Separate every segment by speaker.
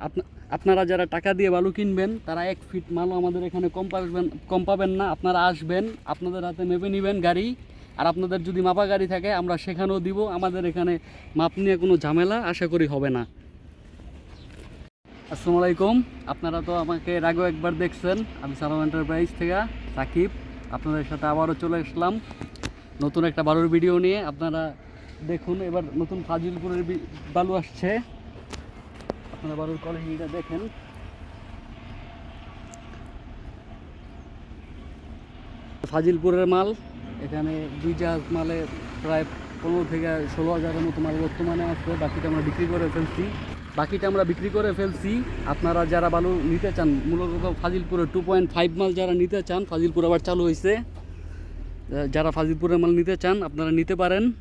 Speaker 1: আপনা- আপনারা যারা টাকা দিয়ে বালু কিনবেন, তারা এক ফিট মালও আমাদের এখানে কম পাবেন কম পাবেন না। আপনারা আসবেন, আপনাদের হাতে মেপে নেবেন গাড়ি। আর আপনাদের যদি মাপা গাড়ি থাকে, আমরা সেখানেও দিব। আমাদের এখানে মাপ নিয়ে কোনো ঝামেলা আশা করি হবে না। আসসালামু আলাইকুম। আপনারা তো আমাকে এর আগেও একবার দেখছেন। আমি সালাম এন্টারপ্রাইজ থেকে সাকিব আপনাদের সাথে আবারও চলে আসলাম। নতুন একটা বালুর ভিডিও নিয়ে। আপনারা দেখুন, এবার নতুন ফাজিলপুরের বালু আসছে। বালুর কোয়ালিটিটা দেখেন। ফাজিলপুরের মাল, এখানে দুই জাহাজ মালে প্রায় পনেরো থেকে ষোলো হাজারের মতো মাল বর্তমানে আছে। বাকিটা আমরা বিক্রি করে ফেলছি। বাকিটা আমরা বিক্রি করে ফেলছি। আপনারা যারা বালু নিতে চান, মূলত ফাজিলপুরে টু পয়েন্ট ফাইভ মাল যারা নিতে চান, ফাজিলপুর আবার চালু হয়েছে। যারা ফাজিলপুরের মাল নিতে চান, আপনারা নিতে পারেন।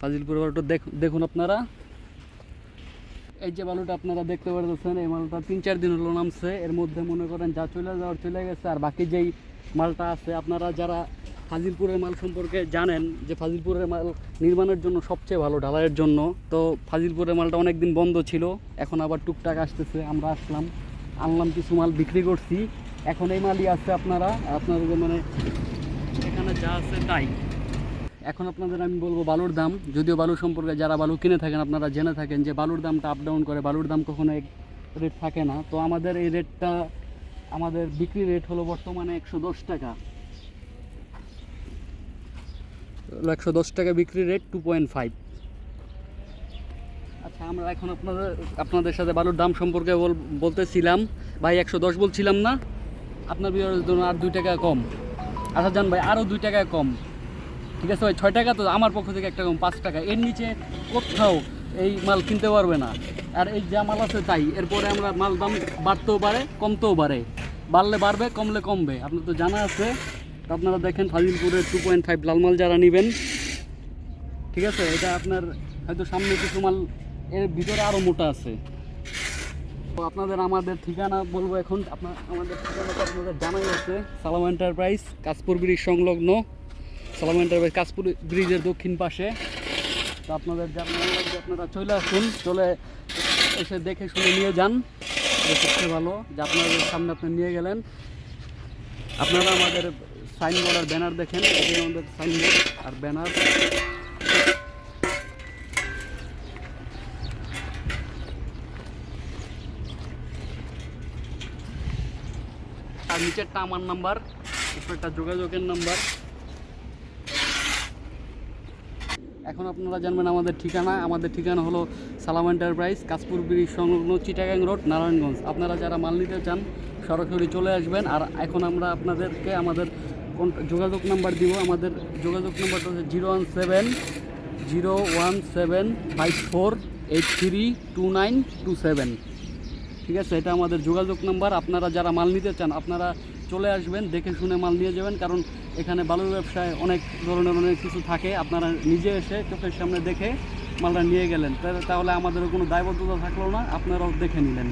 Speaker 1: ফাজিলপুরের বালুটা দেখ- দেখুন আপনারা। এই যে বালুটা আপনারা দেখতে পারতেছেন, এই মালটা তিন চার দিন হলো নামছে এর মধ্যে মনে করেন যা চলে যাওয়ার চলে গেছে, আর বাকি যেই মালটা আছে, আপনারা যারা ফাজিলপুরের মাল সম্পর্কে জানেন যে ফাজিলপুরের মাল নির্মাণের জন্য সবচেয়ে ভালো ঢালাইয়ের জন্য, তো ফাজিলপুরের মালটা অনেক দিন বন্ধ ছিল, এখন আবার টুকটাক আসতেছে, আমরা আসলাম, আনলাম কিছু মাল, বিক্রি করছি। এখন এই মালই আছে আপনারা, আপনাদের মানে এখানে যা আছে তাই। এখন আপনাদের আমি বলব বালুর দাম, যদিও বালু সম্পর্কে যারা বালু কিনে থাকেন আপনারা জেনে থাকেন যে বালুর দামটা আপ ডাউন করে, বালুর দাম কখনো এক রেট থাকে না। তো আমাদের এই রেটটা আমাদের বিক্রি রেট হলো বর্তমানে একশো দশ টাকা। একশো দশ টাকা বিক্রি রেট টু পয়েন্ট ফাইভ আচ্ছা আমরা এখন আপনাদের আপনাদের সাথে বালুর দাম সম্পর্কে বল- বলতেছিলাম। ভাই, একশো দশ বলছিলাম না? আপনার বিয়ের জন্য আর দুই টাকা কম। আচ্ছা জান ভাই আরও দুই টাকা কম। ঠিক আছে ভাই ছয় টাকা তো আমার পক্ষ থেকে একটা কম পাঁচ টাকা। এর নিচে কোথাও এই মাল কিনতে পারবে না। আর এই যা মাল আছে তাই। এরপরে আমরা মাল দাম বাড়তেও পারে, কমতেও পারে। বাড়লে বাড়বে, কমলে কমবে। আপনার তো জানা আছে। তো আপনারা দেখেন ফাজিলপুরের টু পয়েন্ট ফাইভ লাল মাল যারা নেবেন, ঠিক আছে, এটা আপনার হয়তো সামনে কিছু মাল এর ভিতরে আরও মোটা আছে। তো আপনাদের আমাদের ঠিকানা বলব এখন। আপনার আমাদের ঠিকানা আপনাদের জানাই আছে। সালাম এন্টারপ্রাইজ, কাশপুর ব্রিজ সংলগ্ন। সালাম এন্টারপ্রাইজ কাশপুর ব্রিজের দক্ষিণ পাশে। তো আপনাদের আপনারা চলে আসুন, চলে এসে দেখে শুনে নিয়ে যান। সবচেয়ে ভালো, যে আপনাদের সামনে আপনি নিয়ে গেলেন। আপনারা আমাদের সাইনবোর্ড আর ব্যানার দেখেন এটাই আমাদের সাইনবোর্ড আর ব্যানার আর নিচেরটা আমার নাম্বার উপরেরটা যোগাযোগের নাম্বার এখন আপনারা জানবেন আমাদের ঠিকানা। আমাদের ঠিকানা হলো সালাম এন্টারপ্রাইজ, কাশপুর ব্রিজ সংলগ্ন চিটাগাং রোড, নারায়ণগঞ্জ। আপনারা যারা মাল নিতে চান, সরাসরি চলে আসবেন। আর এখন আমরা আপনাদেরকে আমাদের যোগাযোগ নাম্বার দিব। আমাদের যোগাযোগ নাম্বারটা হচ্ছে zero one seven, zero one seven, five four, eight three, two nine, two seven. ঠিক আছে, এটা আমাদের যোগাযোগ নাম্বার। আপনারা যারা মাল নিতে চান, আপনারা চলে আসবেন, দেখে শুনে মাল নিয়ে যাবেন, কারণ এখানে বালুর ব্যবসায় অনেক ধরনের অনেক কিছু থাকে। আপনারা নিজে এসে চোখের সামনে দেখে মালটা নিয়ে গেলেন। তাহলে আমাদের কোনো দায়বদ্ধতা থাকল না, আপনারাও দেখে নিলেন।